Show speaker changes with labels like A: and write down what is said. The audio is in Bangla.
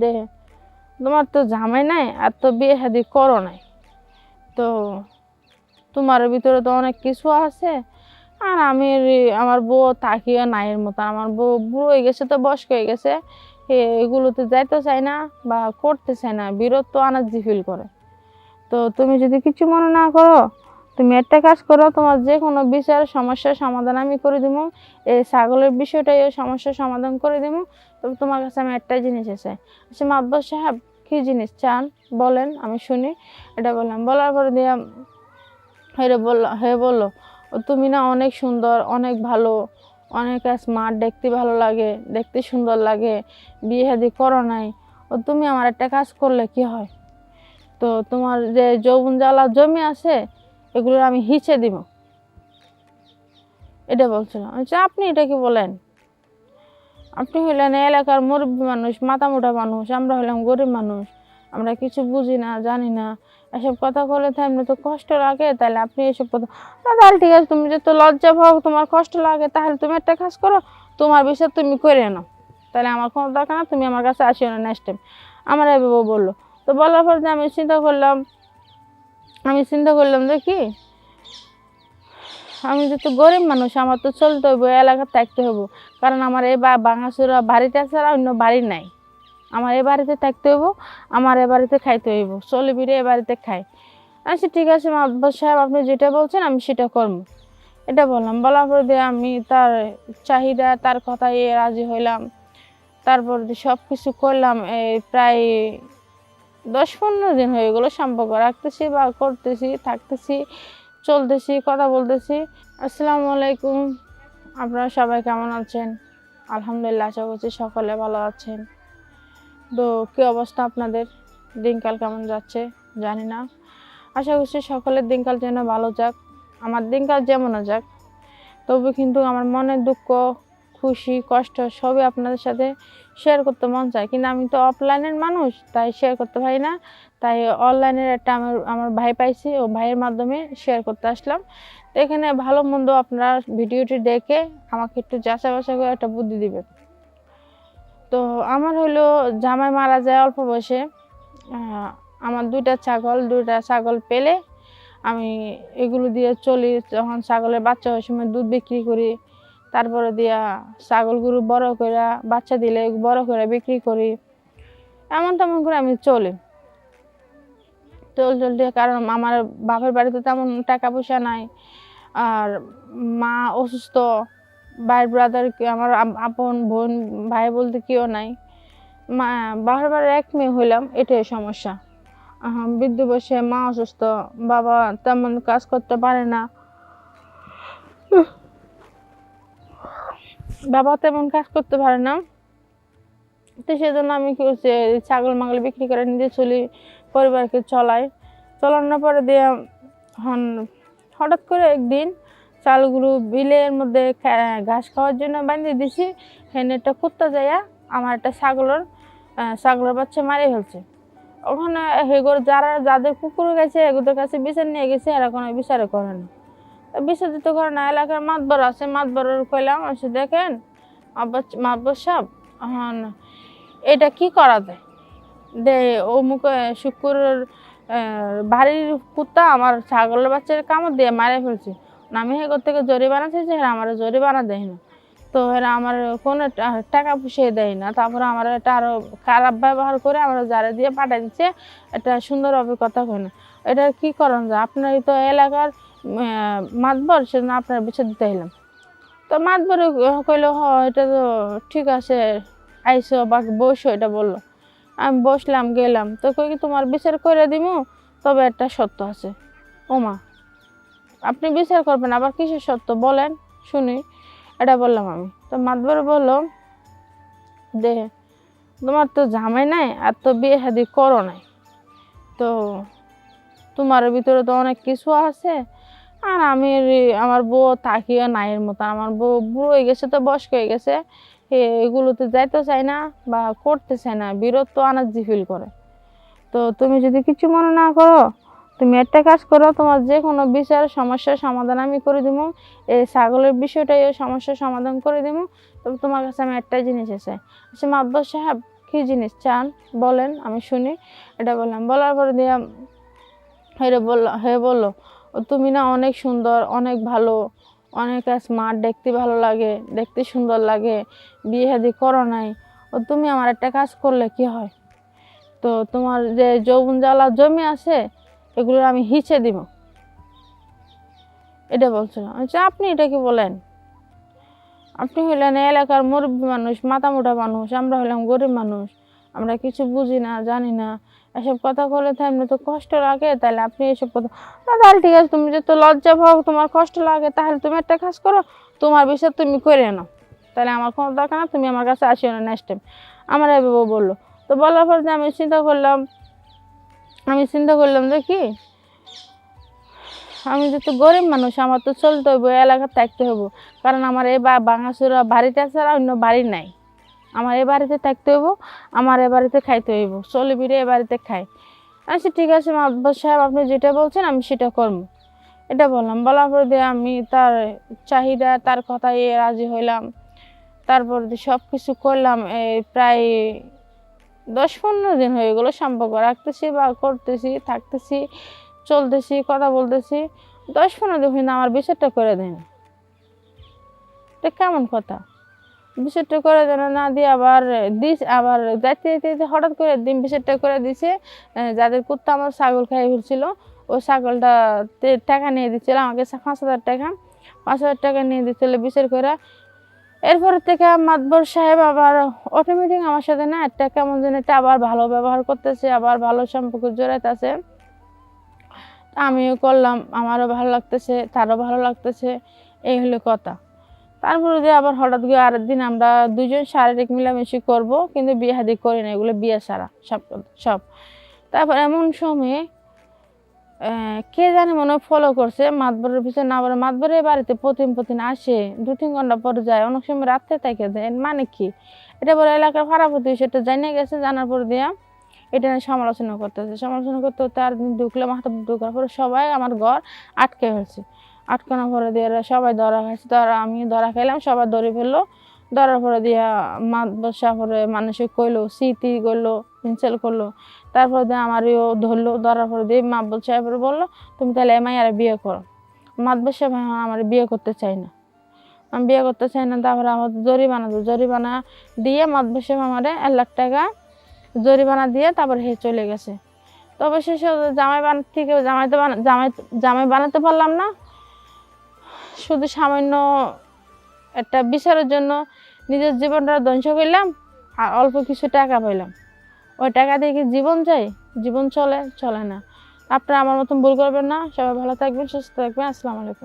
A: দে, তোমার তো জামাই নাই আর তো বিয়ে শাদি করো নাই। তো তোমার ভিতরে তো অনেক কিছু আছে। আর আমি আমার বউ তাকিয়ে নাইয়ের মতো, আমার বউ বুড়ো হয়ে গেছে তো বয়স্ক হয়ে গেছে। এগুলোতে যাইতে চায় না বা করতে চায় না, বিরক্ত আনার্জি ফিল করে। তো তুমি যদি কিছু মনে না করো তুমি একটা কাজ করো, তোমার যে কোনো বিচার, সমস্যার সমাধান আমি করে দেবো এই ছাগলের বিষয়টাই ওই সমস্যার সমাধান করে দেবো তবে তোমার কাছে আমি একটাই জিনিস আছে। আচ্ছা মাব্বা সাহেব, কী জিনিস চান? বলেন, আমি শুনি। এটা বললাম, বলার পরে দিয়ে হেরে বলল, হে বলল, "ও তুমি না অনেক সুন্দর, অনেক ভালো, অনেক স্মার্ট দেখতে ভালো লাগে, দেখতে সুন্দর লাগে, বিয়ে শাদি করো নাই। ও তুমি আমার একটা কাজ করলে কি হয়? তো তোমার যে যৌবন জ্বালা জমি আছে এগুলো আমি হিচে দিব। এটা বলছিলাম। আচ্ছা আপনি এটা কি বলেন? আপনি হইলেন এলাকার মুরব্বী মানুষ মাথা মোটা মানুষ আমরা হইলাম গরিব মানুষ আমরা কিছু বুঝি না জানি না। এসব কথা বলে তো এমনি তো কষ্ট লাগে তাহলে আপনি এসব কথা না, তাহলে ঠিক আছে তুমি যে তো লজ্জা পাও তোমার কষ্ট লাগে তাহলে তুমি একটা কাজ করো তোমার বিষয় তুমি করে নাও। তাহলে আমার কোনো দরকার না তুমি আমার কাছে আসিও না নেক্সট টাইম আমার এভাবে বলল। তো বলার পর যে আমি চিন্তা করলাম আমি চিন্তা করলাম যে কি আমি যেহেতু গরিব মানুষ, আমার তো চলতে হইব এলাকা থাকতে হইব। কারণ আমার এই বা বাড়িটা ছাড়া অন্য বাড়ি নাই। আমার এ বাড়িতে থাকতে হইব, আমার এ বাড়িতে খাইতে হইব। চলে বিরে এ বাড়িতে খাই। আচ্ছা ঠিক আছে মাদবর সাহেব, আপনি যেটা বলছেন, আমি সেটা করব। এটা বললাম, বলার পর দিয়ে আমি তার চাহিদা, তার কথায় রাজি হইলাম। তারপর সব কিছু করলাম, এই প্রায় দশ পনেরো দিন হয়ে গেলো সম্পর্ক রাখতেছি, বা করতেছি, থাকতেছি, চলতেছি, কথা বলতেছি। আসসালামু আলাইকুম। আপনারা সবাই কেমন আছেন? আলহামদুলিল্লাহ, আশা করছি সকলে ভালো আছেন। তো কী অবস্থা আপনাদের? দিনকাল কেমন যাচ্ছে? জানি না। আশা করছি সকলের দিনকাল যেন ভালো যাক। আমার দিনকাল যেমনও যাক, তবু কিন্তু আমার মনের দুঃখ খুশি, কষ্ট সবই আপনাদের সাথে শেয়ার করতে মন চায়। কিন্তু আমি তো অফলাইনের মানুষ, তাই শেয়ার করতে পারি না। তাই অনলাইনের একটা আমার আমার ভাই পাইছি, ও ভাইয়ের মাধ্যমে শেয়ার করতে আসলাম। তো এখানে ভালো মন্দ আপনারা ভিডিওটি দেখে আমাকে একটু যাচাই বাছাই করে একটা বুদ্ধি দিবেন। তো আমার হলো, জামাই মারা যায় অল্প বয়সে আমার দুইটা ছাগল দুইটা ছাগল পেলে আমি এগুলো দিয়ে চলি। যখন ছাগলের বাচ্চা হওয়ার সময় দুধ বিক্রি করি। তারপরে দিয়া ছাগলগুলো বড় করে বাচ্চা দিলে বড় করে বিক্রি করি। এমন তেমন করে আমি চলি। চল চলতে কারণ আমার বাপের বাড়িতে তেমন টাকা পয়সা নাই। আর মা অসুস্থ, ভাই ব্রাদার আমার আপন, বোন, ভাই বলতে কেউ নাই। মা, বাপের বাড়ির এক মেয়ে হইলাম, এটাই সমস্যা। বৃদ্ধ বসে মা অসুস্থ, বাবা তেমন কাজ করতে পারে না। বাবা তেমন কাজ করতে পারে না। তো সেজন্য আমি কি হচ্ছে ছাগল মাগল বিক্রি করে নিজে চলি, পরিবারকে চলাই। চলানোর পরে দিয়ে হন, হঠাৎ করে একদিন চালগুলো বিলের মধ্যে ঘাস খাওয়ার জন্য বাঁধিয়ে দিছি। হেন একটা কুত্তা যাইয়া আমার একটা ছাগলের ছাগলের বাচ্চা মারে ফেলছে। ওখানে হেগোর যারা, যাদের কুকুর গেছে এগুলোর কাছে বিচার নিয়ে গেছে, এরা কোনো বিচারে করে না। করে না এলাকার মাতবর আছে মাতবরের কইলাম এসে দেখেন। মাতবর সাহেব এখন এটা কি করা যায়? দে ও শুক্রের আহ, বাড়ির কুত্তা আমার ছাগলের বাচ্চার কামড় দিয়ে মারে ফেলছে। আমি হেগর থেকে জরি জরিমানা চাইছি হ্যাঁ আমার জরিমানা দেয় না। তো এরা আমার কোনো টাকা পয়সা দেয় না। তারপরে আমার এটা আরও খারাপ ব্যবহার করে আমার যারা দিয়ে পাঠিয়ে দিচ্ছে। এটা সুন্দর অভিজ্ঞতা হয় না। এটা কি করেন যায়? আপনার তো এলাকার মাতবর সেজন্য আপনার বিচার দিতে হইলাম তো মাতবরে কইলো, হ, এটা তো ঠিক আছে, আইসো বা বসো, এটা বলল। আমি বসলাম, গেলাম। তো কই কি তোমার বিচার করে দিমু? তবে একটা সত্য আছে। ওমা, আপনি বিচার করবেন, আবার কিসের সত্য? বলেন, শুনি। এটা বললাম আমি। তো মাতবর বলল, দে, তোমার তো জামাই নাই, আর তো বিয়ে হাদি করো নাই। তো তোমার ভিতরে তো অনেক কিছু আছে আর আমি আমার বউ তাকিয়ে নাইয়ের মতো আমার বউ বুড়ো হয়ে গেছে তো, বয়স্ক হয়ে গেছে। এগুলোতে যাইতে চায় না বা করতে চায় না, বিরক্ত আনার্জি ফিল করে। তো তুমি যদি কিছু মনে না করো, তুমি একটা কাজ করো, তোমার যে কোনো বিচার, সমস্যার সমাধান আমি করে দিব এই ছাগলের বিষয়টাই ওই সমস্যার সমাধান করে দিব তবে তোমার কাছে আমি একটাই জিনিস আছে আচ্ছা মাব্বর সাহেব কী জিনিস চান বলেন, আমি শুনি। এটা বললাম, বলার পরে দিয়ে হেরে বলল, হে বলল "ও তুমি না অনেক সুন্দর, অনেক ভালো, অনেক স্মার্ট দেখতে ভালো লাগে, দেখতে সুন্দর লাগে, বিয়ে শাদি করো নাই। ও তুমি আমার একটা কাজ করলে কি হয়? তো তোমার যে যৌবন জ্বালা জমি আছে, এগুলোর আমি হিচে দিব। এটা বলছিল আচ্ছা আপনি এটা কি বলেন? আপনি হইলেন এলাকার মুরব্বী মানুষ, মাথা মোটা মানুষ, আমরা হইলাম গরিব মানুষ, আমরা কিছু বুঝি না, জানি না। এসব কথা বলে এমনি তো কষ্ট লাগে, তাহলে আপনি এসব কথা না, তাহলে ঠিক আছে, তুমি যেহেতু লজ্জা পাও, তোমার কষ্ট লাগে, তাহলে তুমি একটা কাজ করো, তোমার বিষয় তুমি করে নাও। তাহলে আমার কোনো দরকার না, তুমি আমার কাছে আসিও না নেক্সট টাইম আমার এভাবে বলল। তো বলার পর যে আমি চিন্তা করলাম আমি চিন্তা করলাম যে কি? আমি যেহেতু গরিব মানুষ, আমার তো চলতে হইব এলাকা থাকতে হইব। কারণ আমার এই বা বাঙাচুরা বাড়িটা ছাড়া অন্য বাড়ি নাই। আমার এ বাড়িতে থাকতে হইব, আমার এ বাড়িতে খাইতে হইব। চলে বিরে এ বাড়িতে খাই। আচ্ছা ঠিক আছে মাতবর সাহেব, আপনি যেটা বলছেন আমি সেটা করব। এটা বললাম, বলার পর দিয়ে আমি তার চাহিদা, তার কথায় রাজি হইলাম। তারপর দিয়ে সব কিছু করলাম এই প্রায় দশ পনেরো দিন হয়ে গেলো সম্পর্ক রাখতেছি বা করতেছি, থাকতেছি, চলতেছি, কথা বলতেছি। দশ পনেরো দিন আমার বিচারটা করে দেয় না এটা কেমন কথা? বিচারটা করে যেন না, দিয়ে আবার দিস আবার যাইতে যেতে হঠাৎ করে দিন বিচারটা করে দিছে যাদের কুত্তা আমার ছাগল খাই ফেলছিল ওই ছাগলটা টাকা নিয়ে দিচ্ছিল আমাকে পাঁচ হাজার টাকা পাঁচ হাজার টাকা নিয়ে দিচ্ছিল বিচার করে। এরপর থেকে মাতবর সাহেব আবার অটোমেটিক আমার সাথে না একটা কেমন যেন একটা আবার ভালো ব্যবহার করতেছে আবার ভালো সম্পর্ক জড়াইতেছে। আমিও করলাম আমারও ভালো লাগতেছে তারও ভালো লাগতেছে এই হলো কথা। তারপরে যে আবার হঠাৎ করে আরেক দিন আমরা দুজন শারীরিক মিলামিশি করব, কিন্তু বিয়ে হাদি করি না, এগুলো বিয়ে সারা সব সব। তারপর এমন সময়ে কে জানে মনে হয় ফলো করছে, মাতবরের পিছনে না বলে মাতবরের বাড়িতে প্রতিদিন প্রতিদিন আসে, দু তিন ঘণ্টা পরে যায়, অনেক সময় রাত্রে থেকে দেয় মানে কি? এটা বলে এলাকার ভাড়াপতি সেটা জানিয়ে গেছে, জানার পর দিয়া এটা নিয়ে সমালোচনা করতেছে, সমালোচনা করতে আর দিন ঢুকলে মাথা ঢুকার পরে সবাই আমার ঘর আটকে ফেলছে। আটকানোর পরে দিয়ে সবাই ধরা খাইছে। ধরা আমি ধরা খাইলাম, সবাই ধরে ফেলল। ধরার পরে দিয়া মাত বসা পরে মানুষে কইলো, স্মৃতি করল পেন্সিল করল তারপরে দিয়ে আমার আমারও ধরলো, ধরার পরে দিয়ে মাতবর সাহেবের বলল, তুমি তাহলে এমআই আর বিয়ে করো। মাতবর সাহেব আমার বিয়ে করতে চাই না। আমি বিয়ে করতে চাই না, তারপরে আমার জরিমানা জরিমানা দিয়ে মাতবর সাহেব আমার এক লাখ টাকা জরিমানা দিয়ে তারপরে হে চলে গেছে। তবে শেষে জামাই বান থেকে জামাইতে বানা জামাই জামাই বানাতে পারলাম না। শুধু সামান্য একটা বিচারের জন্য নিজের জীবনটা ধ্বংস করলাম, আর অল্প কিছু টাকা পাইলাম। ওই টাকা দিয়ে কি জীবন চাই জীবন চলে চলে না। আপনারা আমার মতন ভুল করবেন না। সবাই ভালো থাকবেন, সুস্থ থাকবেন। আসসালামু আলাইকুম।